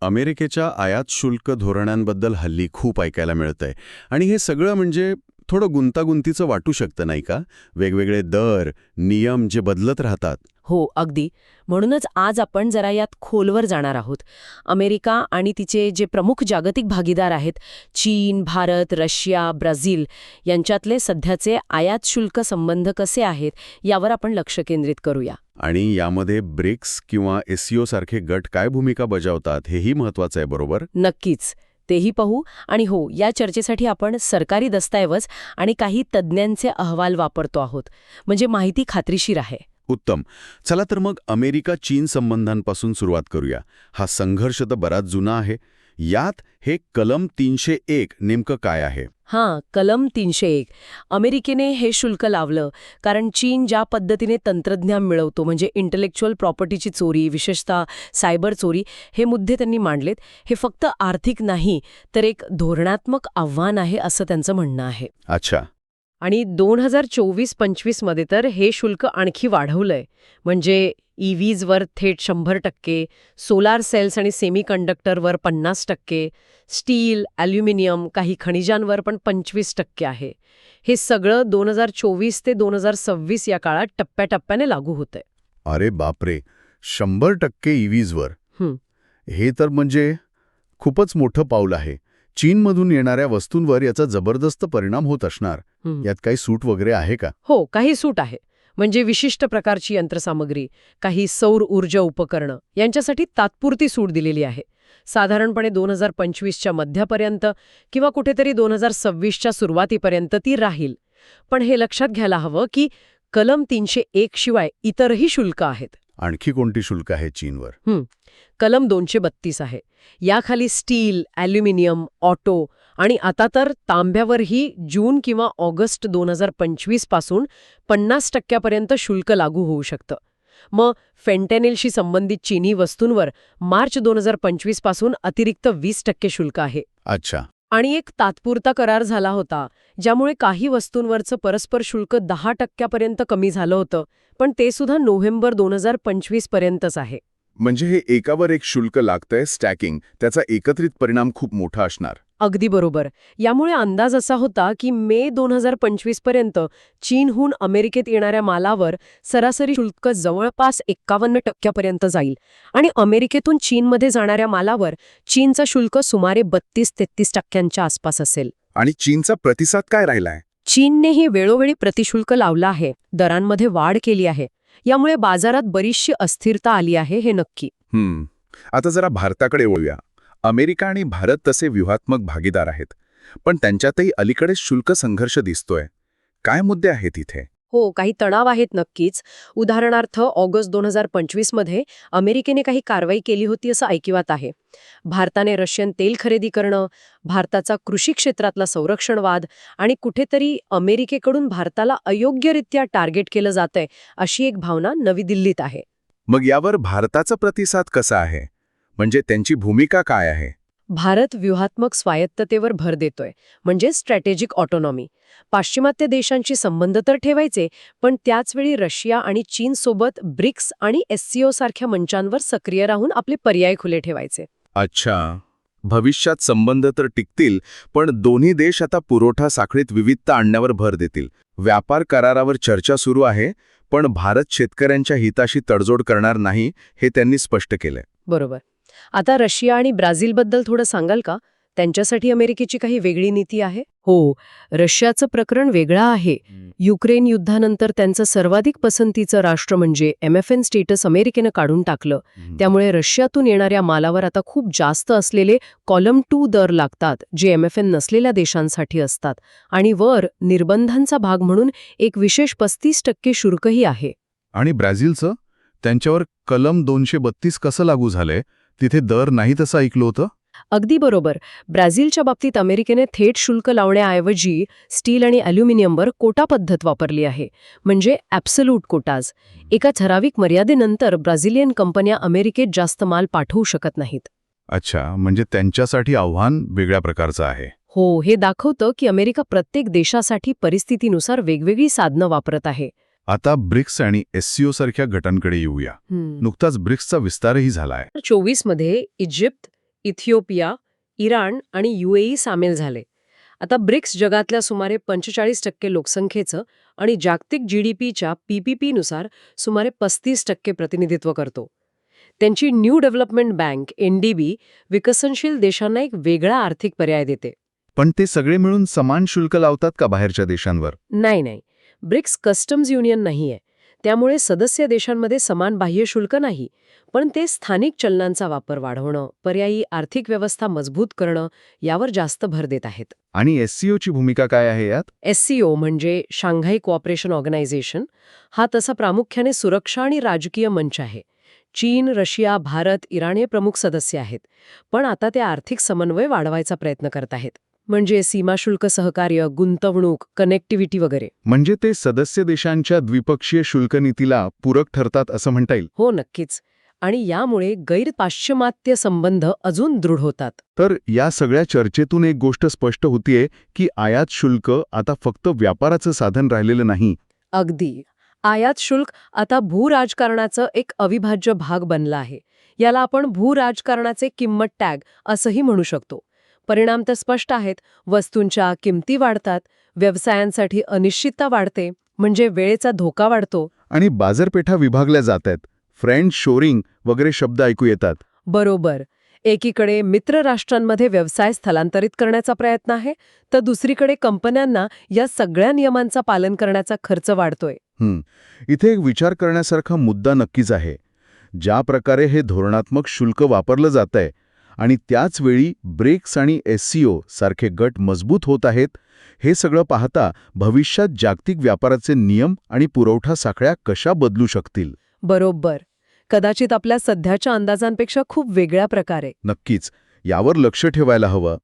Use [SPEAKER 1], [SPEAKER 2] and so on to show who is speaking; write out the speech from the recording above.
[SPEAKER 1] अमेरिकेच्या आयात शुल्क धोरणांबद्दल हल्ली खूप ऐकायला मिळतंय. आणि हे सगळं म्हणजे थोडं गुंतागुंतीचं वाटू शकतं नाही का? वेगवेगळे दर नियम जे बदलत राहतात.
[SPEAKER 2] हो अगदी. म्हणूनच आज आपण जरा यात खोलवर जाणार आहोत. अमेरिका आणि तिचे जे प्रमुख जागतिक भागीदार आहेत चीन भारत रशिया ब्राझील यांच्यातले सध्याचे आयात शुल्क संबंध कसे आहेत यावर आपण लक्ष केंद्रित करूया.
[SPEAKER 1] आणि यामध्ये ब्रिक्स किंवा एससीओ सारखे गट काय भूमिका बजावतात हेही महत्वाचं आहे बरोबर?
[SPEAKER 2] नक्कीच. तेही पाहू. आणि हो या चर्चेसाठी आपण सरकारी दस्तऐवज आणि काही तज्ज्ञांचे अहवाल वापरतो आहोत. म्हणजे माहिती खात्रीशीर आहे.
[SPEAKER 1] उत्तम. चला तर मग अमेरिका चीन संबंधांपासून सुरुवात करूया. हा संघर्ष तर बराच जुना आहे. यात हे कलम तीनशे एक नेमकं काय आहे?
[SPEAKER 2] हां कलम तीनशे एक. अमेरिकेने हे शुल्क लावलं कारण चीन ज्या पद्धतीने तंत्रज्ञान मिळवतो म्हणजे इंटेलेक्च्युअल प्रॉपर्टीची चोरी विशेषतः सायबर चोरी हे मुद्दे त्यांनी मांडलेत. हे फक्त आर्थिक नाही तर एक धोरणात्मक आव्हान आहे असं त्यांचं म्हणणं आहे.
[SPEAKER 1] अच्छा.
[SPEAKER 2] आणि दोन हजार चोवीस पंचवीसमध्ये तर हे शुल्क आणखी वाढवलंय. म्हणजे ईव्हीजवर थेट शंभर टक्के सोलार सेल्स आणि सेमी कंडक्टरवर पन्नास टक्के स्टील ॲल्युमिनियम काही खनिजांवर पण पंचवीस टक्के आहे. हे सगळं दोन हजार चोवीस ते दोन हजार सव्वीस या काळात टप्प्याटप्प्याने लागू होतंय.
[SPEAKER 3] अरे बापरे! शंभर टक्के ईव्हीजवर
[SPEAKER 2] हं.
[SPEAKER 3] हे तर म्हणजे खूपच मोठं पाऊल आहे. चीनमधून येणाऱ्या वस्तूंवर याचा जबरदस्त परिणाम होत असणार. यात काही सूट वगैरे आहे का?
[SPEAKER 2] हो काही सूट आहे. म्हणजे विशिष्ट प्रकारची यंत्रसामग्री काही सौर ऊर्जा उपकरणं यांच्यासाठी तात्पुरती सूट दिलेली आहे. साधारणपणे दोन हजार पंचवीसच्या मध्यापर्यंत किंवा कुठेतरी दोन हजार सव्वीसच्या सुरुवातीपर्यंत ती राहील. पण हे लक्षात घ्यायला हवं की कलम तीनशे एक शिवाय इतरही शुल्क आहेत.
[SPEAKER 3] आणखी कोणती शुल्क आहे चीनवर?
[SPEAKER 2] कलम दोनशे बत्तीस आहे. याखाली स्टील ॲल्युमिनियम ऑटो आणि आता तर तांब्यावरही जून किंवा ऑगस्ट दोन हजार पंचवीसपासून पन्नास टक्क्यापर्यंत शुल्क लागू होऊ शकतं. मग फेंटेनिलशी संबंधित चीनी वस्तूंवर मार्च दोन हजार पंचवीसपासून अतिरिक्त वीस टक्के शुल्क आहे.
[SPEAKER 3] अच्छा.
[SPEAKER 2] आणि एक तात्पुरता करार झाला होता ज्यामुळे काही वस्तूंवरचं परस्पर शुल्क दहा टक्क्यापर्यंत कमी झालं होतं पण ते सुद्धा नोव्हेंबर दोन हजार पंचवीस पर्यंतच आहे.
[SPEAKER 3] म्हणजे हे एकावर एक शुल्क लागतंय स्टॅकिंग. त्याचा एकत्रित परिणाम खूप मोठा असणार.
[SPEAKER 2] अगदी बरोबर. यामुळे अंदाज असा होता की मे दोन हजार पंचवीसपर्यंत चीनहून अमेरिकेत येणाऱ्या मालावर सरासरी शुल्क जवळपास एक्कावन्न टक्क्यापर्यंत जाईल. आणि अमेरिकेतून चीनमध्ये जाणाऱ्या मालावर चीनचं शुल्क सुमारे बत्तीस तेहतीस टक्क्यांच्या आसपास असेल.
[SPEAKER 3] आणि चीनचा प्रतिसाद काय राहिलाय?
[SPEAKER 2] चीननेही वेळोवेळी प्रतिशुल्क लावलं आहे. दरांमध्ये वाढ केली आहे. यामुळे बाजारात बरीचशी अस्थिरता आली आहे हे नक्की.
[SPEAKER 3] हम्म. आता जरा भारताकडे वळूया. अमेरिका आणि भारत तसे व्यूहात्मक भागीदार आहेत. पण त्यांच्यातही अलीकडेच शुल्क संघर्ष दिसतोय. काय मुद्दे आहेत इथे?
[SPEAKER 2] हो काही तणाव आहेत नक्कीच. उदाहरणार्थ ऑगस्ट दोन हजार पंचवीसमध्ये अमेरिकेने काही कारवाई केली होती असं ऐकिवात आहे. भारताने रशियन तेल खरेदी करणं भारताचा कृषी क्षेत्रातला संरक्षणवाद आणि कुठेतरी अमेरिकेकडून भारताला अयोग्यरित्या टार्गेट केलं जातंय अशी एक भावना नवी दिल्लीत आहे.
[SPEAKER 3] मग यावर भारताचा प्रतिसाद कसा आहे? म्हणजे त्यांची भूमिका काय आहे?
[SPEAKER 2] भारत व्यूहात्मक स्वायत्ततेवर भर देतोय म्हणजे स्ट्रॅटेजिक ऑटोनॉमी पाश्चिमात्य देशांशी संबंध तर ठेवायचे पण त्याचवेळी रशिया आणि चीनसोबत ब्रिक्स आणि एससीओ सारख्या मंचांवर सक्रिय राहून आपले पर्याय खुले ठेवायचे.
[SPEAKER 3] अच्छा. भविष्यात संबंध तर टिकतील पण दोन्ही देश आता पुरवठा साखळीत विविधता आणण्यावर भर देतील. व्यापार करारावर चर्चा सुरू आहे पण भारत शेतकऱ्यांच्या हिताशी तडजोड करणार नाही हे त्यांनी स्पष्ट केलंय.
[SPEAKER 2] बरोबर. आता रशिया आणि ब्राझीलबद्दल थोडं सांगाल का? त्यांच्यासाठी अमेरिकेची काही वेगळी नीती आहे? हो रशियाचं प्रकरण वेगळं आहे. युक्रेन युद्धानंतर त्यांचं सर्वाधिक पसंतीचं राष्ट्र म्हणजे एम एफ एन स्टेटस अमेरिकेनं काढून टाकलं. त्यामुळे रशियातून येणाऱ्या मालावर आता खूप जास्त असलेले कॉलम टू दर लागतात जे एम एफ एन नसलेल्या देशांसाठी असतात. आणि वर निर्बंधांचा भाग म्हणून एक विशेष पस्तीस टक्के शुल्कही आहे.
[SPEAKER 3] आणि ब्राझीलचं? त्यांच्यावर कलम दोनशे बत्तीस कसं लागू झालंय? तिथे दर नाही तसं ऐकलं होतं?
[SPEAKER 2] अगदी बरोबर. ब्राझीलच्या बाबतीत अमेरिकेने थेट शुल्क लावण्याऐवजी स्टील आणि अल्युमिनियमवर कोटा पद्धत वापरली आहे म्हणजे ॲब्सल्यूट कोटाज. एका ठराविक मर्यादेनंतर ब्राझिलियन कंपन्या अमेरिकेत जास्त माल पाठवू शकत नाहीत.
[SPEAKER 3] अच्छा म्हणजे त्यांच्यासाठी आव्हान वेगळ्या प्रकारचं आहे.
[SPEAKER 2] हो हे दाखवतं की अमेरिका प्रत्येक देशासाठी परिस्थितीनुसार वेगवेगळी साधनं वापरत आहे.
[SPEAKER 3] आता ब्रिक्स आणि एससीओ सारख्या गटांकडे येऊया. नुकताच ब्रिक्सचा विस्तारही झालाय.
[SPEAKER 2] चोवीसमध्ये इजिप्त इथिओपिया इराण आणि युएई सामील झाले. आता ब्रिक्स जगातल्या सुमारे पंचेचाळीस टक्के लोकसंख्येचं आणि जागतिक जीडीपीच्या पीपीपीनुसार सुमारे पस्तीस टक्के प्रतिनिधित्व करतो. त्यांची न्यू डेव्हलपमेंट बँक एनडीबी विकसनशील देशांना एक वेगळा आर्थिक पर्याय देते.
[SPEAKER 3] पण ते सगळे मिळून समान शुल्क लावतात का बाहेरच्या देशांवर?
[SPEAKER 2] नाही नाही. ब्रिक्स कस्टम्स युनियन नाहीये. त्यामुळे सदस्य देशांमध्ये समान बाह्य शुल्क नाही पण ते स्थानिक चलनांचा वापर वाढवणं पर्यायी आर्थिक व्यवस्था मजबूत करणं यावर जास्त भर देत आहेत.
[SPEAKER 3] आणि एससीओची भूमिका काय आहे यात?
[SPEAKER 2] एससीओ म्हणजे शांघाई कोऑपरेशन ऑर्गनायझेशन हा तसा प्रामुख्याने सुरक्षा आणि राजकीय मंच आहे. चीन रशिया भारत इराण हे प्रमुख सदस्य आहेत पण आता ते आर्थिक समन्वय वाढवायचा प्रयत्न करत आहेत. म्हणजे सीमाशुल्क सहकार्य गुंतवणूक कनेक्टिव्हिटी वगैरे.
[SPEAKER 3] म्हणजे ते सदस्य देशांच्या द्विपक्षीय शुल्क नीतीला पूरक ठरतात असं म्हणता येईल.
[SPEAKER 2] हो नक्कीच. आणि यामुळे गैरपाश्चिमात्य संबंध अजून दृढ होतात.
[SPEAKER 3] तर या सगळ्या चर्चेतून एक गोष्ट स्पष्ट होतीये की आयात शुल्क आता फक्त व्यापाराचं साधन राहिलेलं नाही.
[SPEAKER 2] अगदी. आयात शुल्क आता भूराजकारणाचं एक अविभाज्य भाग बनला आहे. याला आपण भूराजकारणाचे किंमत टॅग असंही म्हणू शकतो. परिणाम तर स्पष्ट आहेत. वस्तूंच्या किमती वाढतात. व्यवसायांसाठी अनिश्चितता वाढते. म्हणजे वेळेचा धोका वाढतो.
[SPEAKER 3] आणि बाजारपेठा विभागल्या जात आहेत. फ्रेंड शोरिंग वगैरे शब्द ऐकू येतात.
[SPEAKER 2] बरोबर. एकीकडे मित्र राष्ट्रांमध्ये व्यवसाय स्थलांतरित करण्याचा प्रयत्न आहे तर दुसरीकडे कंपन्यांना या सगळ्या नियमांचा पालन करण्याचा खर्च वाढतोय.
[SPEAKER 3] हं. इथे एक विचार करण्यासारखा मुद्दा नक्कीच आहे. ज्या प्रकारे हे धोरणात्मक शुल्क वापरलं जात आहे आणि त्याच वेळी ब्रेक्स आणि एससीओ सारखे गट मजबूत होत आहेत हे सगळं पाहता भविष्यात जागतिक व्यापाराचे नियम आणि पुरवठा साखळ्या कशा बदलू शकतील?
[SPEAKER 2] बरोबर. कदाचित आपल्या सध्याच्या अंदाजांपेक्षा खूप वेगळ्या प्रकारे.
[SPEAKER 3] नक्कीच. यावर लक्ष ठेवायला हवं.